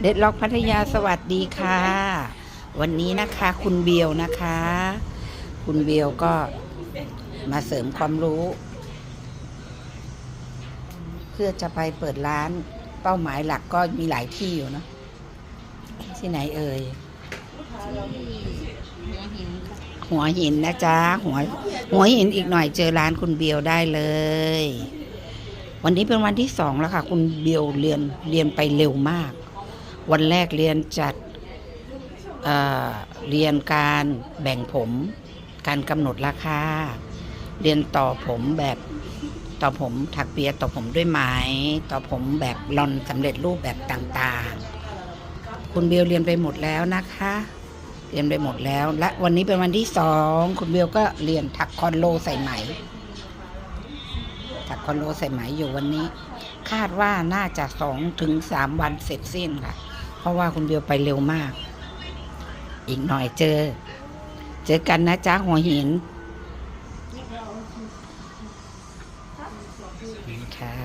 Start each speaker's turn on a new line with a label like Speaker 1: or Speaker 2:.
Speaker 1: เด็ดล็อกพัทยาสวัสดีค่ะ วันนี้นะคะคุณเบียวนะคะ คุณเบียวก็มาเสริมความรู้ เพื่อจะไปเปิดร้านเป้าหมายหลักก็มีหลายที่อยู่เนอะที่ไหนเอ่ยหัวหินนะจ๊ะหัวหัวหินอีกหน่อยเจอร้านคุณเบียวได้เลย วันนี้เป็นวันที่สองแล้วค่ะ คุณเบียวเรียนเรียนไปเร็วมาก วันแรกเรียนจัดเเรียนการแบ่งผม การกำหนดราคา เรียนต่อผมแบบต่อผมถักเปียต่อผมด้วยไหมต่อผมแบบลอนสำเร็จรูปแบบต่างๆ คุณเบลเรียนไปหมดแล้วนะคะ เรียนไปหมดแล้ว และวันนี้เป็นวันที่สองคุณเบลก็เรียนถักคอนโลใส่ไหมถักคอนโลใส่ไหมอยู่วันนี้ คาดว่าน่าจะสองถึงสามวันเสร็จสิ้นค่ะ ราะว่าคุณเบลไปเร็วมาก อีกหน่อยเจอ เจอกันนะจ๊ะหัวหินค่ะ